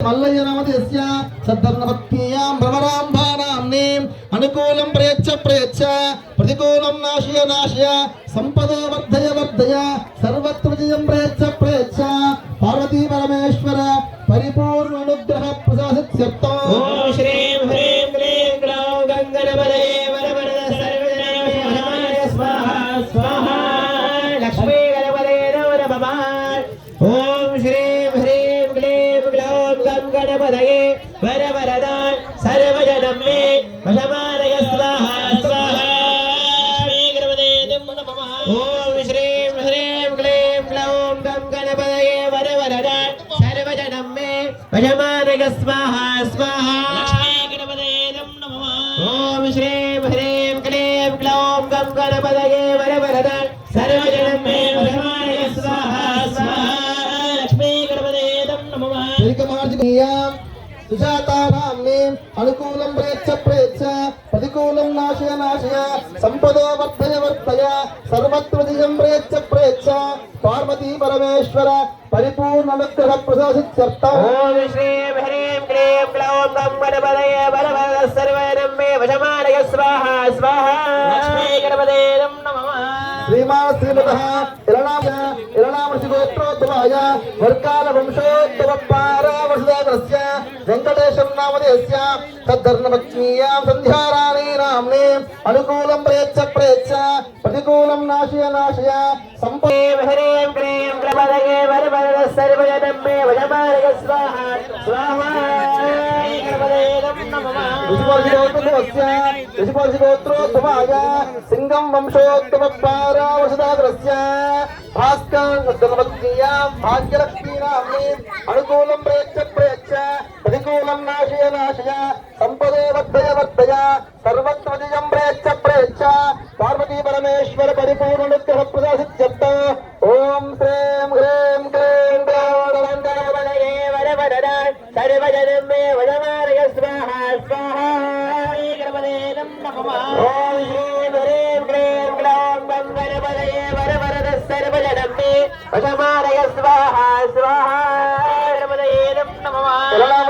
మల్లయ్య నామదేస్య సద్ధర్ణపత్నీయాం భ్రమరాంభానాంనీం అనుకూలం ప్రయచ్చ ప్రయచ్చ ప్రతికూలం నాశయ నాశయ సంపద వర్ధయ వర్ధయ సర్వత్ర విజయం ప్రయచ్చ ప్రయచ్చ. పార్వతీ పరమేశ్వర పరిపూర్ణ అనుగ్రహ ప్రసాదిత్యర్థం. ఓం శ్రీం హ్రీం క్లీం గ్లౌం గంగణపదయే వరవర సర్వజనాయ స్వాహ స్వాహ. లక్ష్మీ గ్లౌం గంగణపదయే వరవరద సర్వజనం మే వశమానయ స్వాహ స్వాహ లక్ష్మీ గణపదయే నమో నమః ఓం శ్రీం హ్రీం క్లీం గ్లౌం గంగణపదయే వరవరద సర్వజనం మే వశమానయ స్వాహ స్వాహ లక్ష్మీ గణపదయే నమః ఓం శ్రీం సుజాతానాంనీం అనుకూలం ప్రేచ్ఛ ప్రేచ్ఛ ప్రతికూలం నాశయ నాశయ సంపదో వర్ధయ వర్ధయ సర్వత్ర విజయం ప్రేచ్ఛ ప్రేచ్ఛ పార్వతీ పరమేశ్వర పరిపూర్ణ అనుగ్రహ ప్రసాదిత్యర్థం. ఓం శ్రీం హ్రీం క్లీం గ్లౌం గం గణపదయే వరవరద సర్వజనం మే వశమానయ స్వాహ స్వాహ. లక్ష్మీ గణపదయే నమః. శ్రీమాన్ శ్రీమత ఇరణామ ఇరణామృషి గోత్రోద్భవాయ వర్కాల పారావసుదాగ్రస్య వెంకటేశం నామదేస్య తద్ధర్ణమత్మీయాం సంధ్యారాణి నామ్ని అనుకూలం ప్రయచ్చ ప్రయచ్చ ప్రతికూలం నాశయ నాశయ సంప హ్రీం హ్రీం క్లీం గణపదయే వరవరద సర్వజనం మే వశమానయ స్వాహ స్వాహ గణపదయే నమః ఋషిపర్షిగోత్రోద్భవస్య ఋషిపర్షిగోత్రోద్భవాయ సింగం వంశోద్భవ పారావసుదాగ్రస్య భాస్కర్ తద్ధర్ణమత్మీయాం భాగ్యలక్ష్మీ నామ్ని అనుకూలం ప్రయచ్చ ప్రయచ్చ ప్రతికూలం నాశయ నాశయ సంపదే వర్ధయ వర్ధయ సర్వత్ర విజయం ప్రయచ్చ ప్రయచ్చ పార్వతీ పరమేశ్వర పరిపూర్ణనుగ్రహ ప్రసాదిత్యర్థ ఓం శ్రీం హ్రీం వశమానయ స్వాహ స్వాహ. గ్లౌం